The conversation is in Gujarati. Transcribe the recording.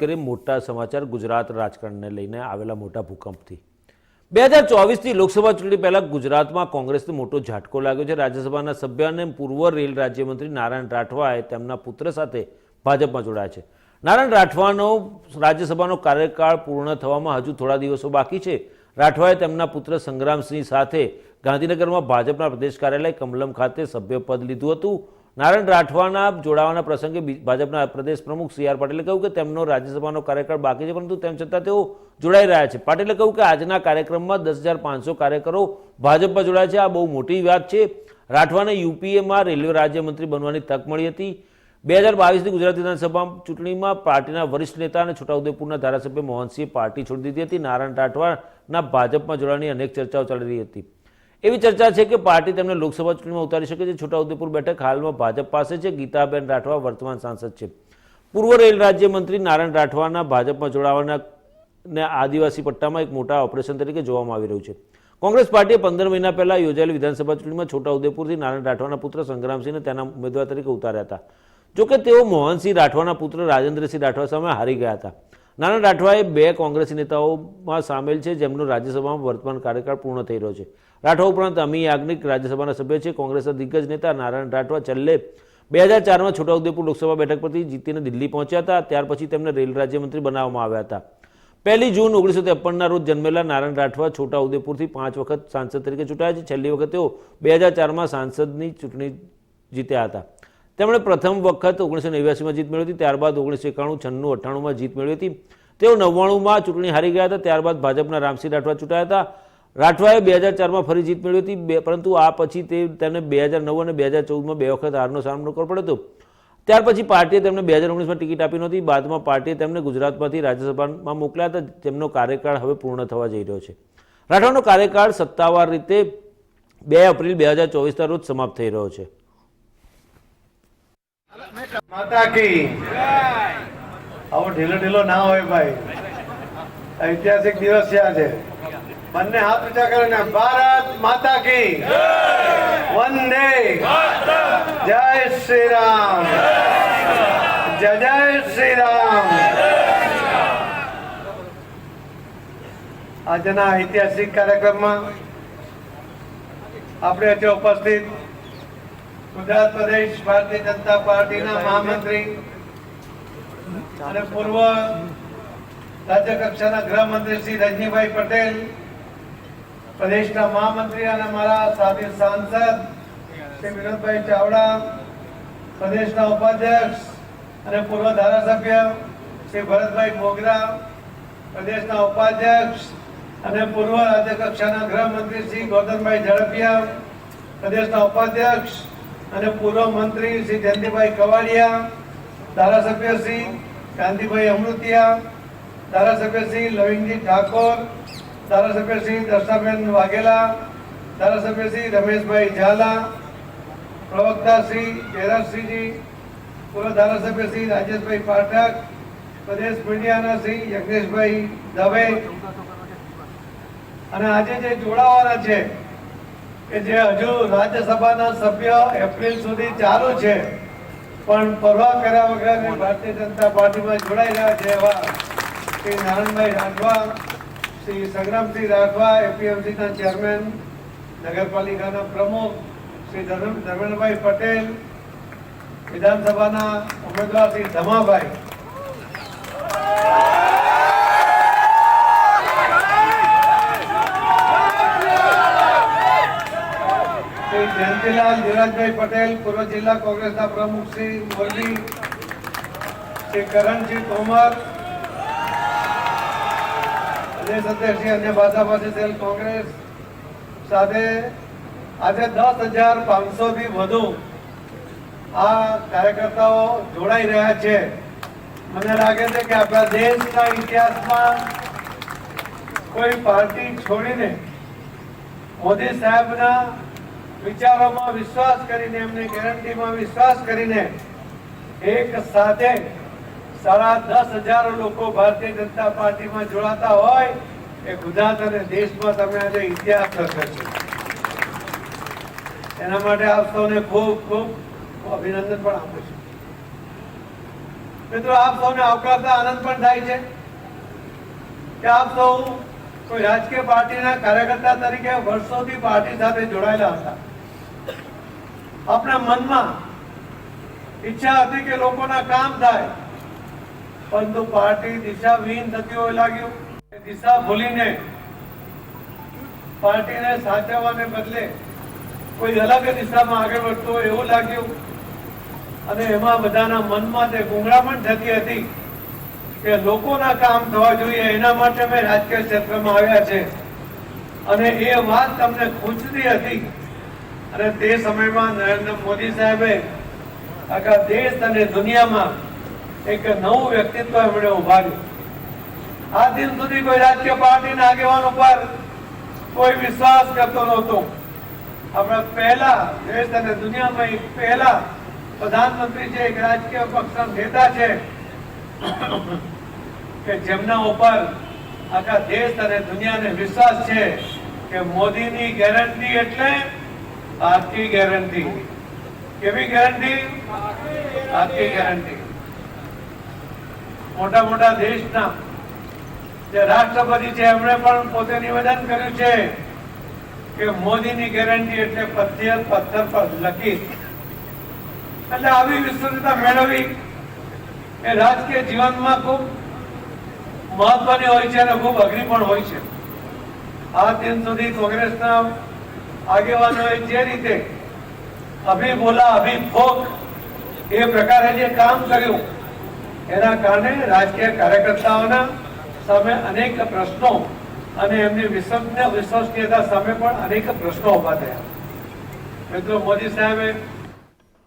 કરીએ મોટા સમાચાર ગુજરાત રાજકારણને લઈને આવેલા મોટા ભૂકંપથી. બે હજાર ચોવીસથી લોકસભા ચૂંટણી પહેલાં ગુજરાતમાં કોંગ્રેસને મોટો ઝાટકો લાગ્યો છે. રાજ્યસભાના સભ્ય અને પૂર્વ રેલ રાજ્યમંત્રી નારાયણ રાઠવાએ તેમના પુત્ર સાથે ભાજપમાં જોડાયા છે. નારાયણ રાઠવાનો રાજ્યસભાનો કાર્યકાળ પૂર્ણ થવામાં હજુ થોડા દિવસો બાકી છે. રાઠવાએ તેમના પુત્ર સંગ્રામસિંહ સાથે ગાંધીનગરમાં ભાજપના પ્રદેશ કાર્યાલય કમલમ ખાતે સભ્યપદ લીધું હતું. નારાયણ રાઠવાના જોડાવાના પ્રસંગે ભાજપના પ્રદેશ પ્રમુખ સી આર પાટીલે કહ્યું કે તેમનો રાજ્યસભાનો કાર્યકાળ બાકી છે, પરંતુ તેમ છતાં તેઓ જોડાઈ રહ્યા છે. પાટીલે કહ્યું કે આજના કાર્યક્રમમાં દસ હજાર પાંચસો કાર્યકરો ભાજપમાં જોડાયા છે. આ બહુ મોટી વાત છે. રાઠવાને યુપીએમાં રેલવે રાજ્યમંત્રી બનવાની તક મળી હતી. બે હજાર બાવીસની ગુજરાત વિધાનસભા ચૂંટણીમાં પાર્ટીના વરિષ્ઠ નેતા અને છોટાઉદેપુરના ધારાસભ્ય મોહનસિંહે પાર્ટી છોડી દીધી હતી. નારાયણ રાઠવાના ભાજપમાં જોડાવાની અનેક ચર્ચાઓ ચાલી રહી હતી. એવી ચર્ચા છે કે પાર્ટી તેમને લોકસભા ચૂંટણીમાં ઉતારી શકે છે. છોટાઉદેપુર બેઠક હાલમાં ભાજપ પાસે છે. ગીતાબેન રાઠવા વર્તમાન સાંસદ છે. પૂર્વ રેલ રાજ્યમંત્રી નારાયણ રાઠવાના ભાજપમાં જોડાવાના ને આદિવાસી પટ્ટામાં એક મોટા ઓપરેશન તરીકે જોવામાં આવી રહ્યું છે. કોંગ્રેસ પાર્ટીએ પંદર મહિના પહેલા યોજાયેલી વિધાનસભા ચૂંટણીમાં છોટાઉદેપુરથી નારાયણ રાઠવાના પુત્ર સંગ્રામસિંહને તેના ઉમેદવાર તરીકે ઉતાર્યા હતા. જોકે તેઓ મોહનસિંહ રાઠવાના પુત્ર રાજેન્દ્રસિંહ રાઠવા સામે હારી ગયા હતા. નારાયણ રાઠવાએ બે કોંગ્રેસી નેતાઓમાં સામેલ છે. જેમનો રાજ્યસભામાં વર્તમાન કાર્યકાળ પૂર્ણ થઈ રહ્યો છે. રાઠવા ઉપરાંત અમી યાજ્ઞિક રાજ્યસભાના સભ્ય છે. કોંગ્રેસના દિગ્ગજ નેતા નારાયણ રાઠવા છેલ્લે બે હજાર ચારમાં છોટાઉદેપુર લોકસભા બેઠક પરથી જીતીને દિલ્હી પહોંચ્યા હતા. ત્યાર પછી તેમને રેલ રાજ્યમંત્રી બનાવવામાં આવ્યા હતા. પહેલી જૂન ઓગણીસો ત્રેપનના રોજ જન્મેલા નારાયણ રાઠવા છોટાઉદેપુરથી પાંચ વખત સાંસદ તરીકે ચૂંટાયા છે. છેલ્લી વખત તેઓ બે હજાર ચારમાં સાંસદની ચૂંટણી જીત્યા હતા. તેમણે પ્રથમ વખત ઓગણીસો નેવ્યાસીમાં જીત મેળવી હતી. ત્યારબાદ ઓગણીસો એકાણું, છન્નું, અઠ્ઠાણુંમાં જીત મેળવી હતી. તેઓ નવ્વાણુંમાં ચૂંટણી હારી ગયા હતા. ત્યારબાદ ભાજપના રામસિંહ રાઠવા ચૂંટાયા હતા. રાઠવાએ બે હજાર ચારમાં ફરી જીત મેળવી હતી. પરંતુ આ પછી તે તેમને બે હજાર નવ અને બે હજાર ચૌદમાં બે વખત હારનો સામનો કરવો પડ્યો હતો. ત્યાર પછી પાર્ટીએ તેમને બે હજાર ઓગણીસમાં ટિકિટ આપી નહોતી. બાદમાં પાર્ટીએ તેમને ગુજરાતમાંથી રાજ્યસભામાં મોકલ્યા હતા. તેમનો કાર્યકાળ હવે પૂર્ણ થવા જઈ રહ્યો છે. રાઠવાનો કાર્યકાળ સત્તાવાર રીતે બે એપ્રિલ બે હજાર ચોવીસના રોજ સમાપ્ત થઈ રહ્યો છે. ઢીલો ઢીલો ના હોય ભાઈ. ઐતિહાસિક દિવસ છે આજે. બંને હાથ ઊંચા કરીને ભારત માતા કી. વંદે. જય શ્રી રામ જય જય શ્રી રામ આજના ઐતિહાસિક કાર્યક્રમમાં આપણે આજે ઉપસ્થિત ગુજરાત પ્રદેશ ભારતીય જનતા પાર્ટીના મહામંત્રી અને પૂર્વ રાજ્ય કક્ષાના ગૃહમંત્રી શ્રી રજનીભાઈ પટેલ પ્રદેશના મહામંત્રી અને મારા સાથી સાંસદ શ્રી વિનોદભાઈ ચાવડા, પ્રદેશના ઉપાધ્યક્ષ અને પૂર્વ ધારાસભ્ય શ્રી ભરતભાઈ મોગરા, પ્રદેશના ઉપાધ્યક્ષ અને પૂર્વ રાજ્ય કક્ષાના ગૃહમંત્રી શ્રી ગૌતમભાઈ ઝડપિયા, પ્રદેશના ઉપાધ્યક્ષ અને પૂર્વ મંત્રી શ્રી જયંતિભાઈ કવાડિયા, ધારાસભ્ય શ્રી કાંતિભાઈ અમૃતિયા, ધારાસભ્ય શ્રી લવિંગજી ઠાકોર ધારાસભ્ય શ્રી દર્શાબેન વાઘેલા ધારાસભ્ય શ્રી રમેશભાઈ ઝાલા પ્રવક્તા શ્રી જયરાજસિંહજી, પૂર્વ ધારાસભ્ય શ્રી રાજેશભાઈ પાઠક, પ્રદેશ મીડિયાના શ્રી યજ્ઞેશભાઈ દવે. અને આજે જે જોડાવાના છે, કે જે હજુ રાજ્યસભાના સભ્ય એપ્રિલ સુધી ચાલુ છે, પણ પરવા કર્યા વગર ભારતીય જનતા પાર્ટીમાં જોડાઈ રહ્યા છે એવા શ્રી નારાયણભાઈ રાઠવા. શ્રી સંગ્રામસિંહ રાઠવા, એપીએમસીના ચેરમેન, નગરપાલિકાના પ્રમુખ, શ્રી ધર્મ- ધર્મેન્દ્રભાઈ પટેલ, વિધાનસભાના ઉમેદવાર શ્રી ધમાભાઈ. શ્રી જયંતિલાલ ધીરજભાઈ પટેલ, પૂર્વ જિલ્લા કોંગ્રેસના પ્રમુખ શ્રી મોરબી શ્રી કરણસિંહ તોમર અન્ય ભાજપાથી સેલ કોંગ્રેસ સાથે આજે દસ હજાર પાંચસો થી વધુ આ કાર્યકર્તાઓ જોડાઈ રહ્યા છે. મને લાગે છે કે આપણા દેશના ઇતિહાસમાં કોઈ પાર્ટી છોડીને મોદી સાહેબના વિચારોમાં વિશ્વાસ કરીને, એમની ગેરંટીમાં વિશ્વાસ કરીને એક સાથે સાડા દસ હજાર લોકો ભારતીય જનતા પાર્ટીમાં જોડાતા હોય એ ગુજરાત અને દેશમાં તમે આજે ઇતિહાસ છે. એના માટે આપ સૌને ખૂબ ખૂબ અભિનંદન પણ આપું છું. મિત્રો, આપ સૌને આવકારતા આનંદ પણ થાય છે કે આપ સૌ કોઈ રાજકીય પાર્ટીના કાર્યકર્તા તરીકે વર્ષોથી પાર્ટી સાથે જોડાયેલા હતા. આપણા મનમાં ઈચ્છા હતી કે લોકોના કામ થાય. પરંતુ પાર્ટી દિશાવિહીન થતી હોય લાગ્યું. દિશા ભૂલીને પાર્ટીને સાચવવાને બદલે કોઈ અલગ દિશામાં આગળ વધતું હોય એવું લાગ્યું. અને એમાં બધાના મનમાં તે ગુંગળામણ થતી હતી કે લોકોના કામ થવા જોઈએ, એના માટે અમે રાજકીય ક્ષેત્રમાં આવ્યા છે. અને એ વાત તમને ખૂંચતી હતી. અને તે સમયમાં નરેન્દ્ર મોદી સાહેબે આખા દેશ અને દુનિયામાં એક નવું વ્યક્તિત્વ એમણે ઉભાર્યું. આ દિન સુધી કોઈ રાજકીય પાર્ટીના આગેવાન ઉપર કોઈ વિશ્વાસ કરતો નહોતો. આપણે પહેલા દેશ અને દુનિયામાં એક પહેલા પ્રધાનમંત્રી છે એક રાજકીય પક્ષના નેતા છે, કે જેમના ઉપર આખા દેશ અને દુનિયાને વિશ્વાસ છે કે મોદીની ગેરંટી એટલે આખી ગેરંટી. કેવી ગેરંટી? આખી ગેરંટી. મોટા મોટા દેશના જે રાષ્ટ્રપતિ છે, એમણે પણ પોતે નિવેદન કર્યું છે કે મોદીની ગેરંટી એટલે પથ્થર પથ્થર પર લખી એટલે આવી વિશ્વસનીયતા મેળવવી એ રાજકીય જીવનમાં ખૂબ મહત્વની હોય છે અને ખૂબ અઘરી પણ હોય છે. આ દિન સુધી કોંગ્રેસના આગેવાનોએ જે રીતે અભી બોલા અભી ફોક એ પ્રકારે જે કામ કર્યું એના કારણે રાજકીય કાર્યકર્તાઓના સામે અનેક પ્રશ્નો અને એમની વિશ્વસનીય વિશ્વસનીયતા સામે પણ અનેક પ્રશ્નો ઊભા થયા. મિત્રો, મોદી સાહેબે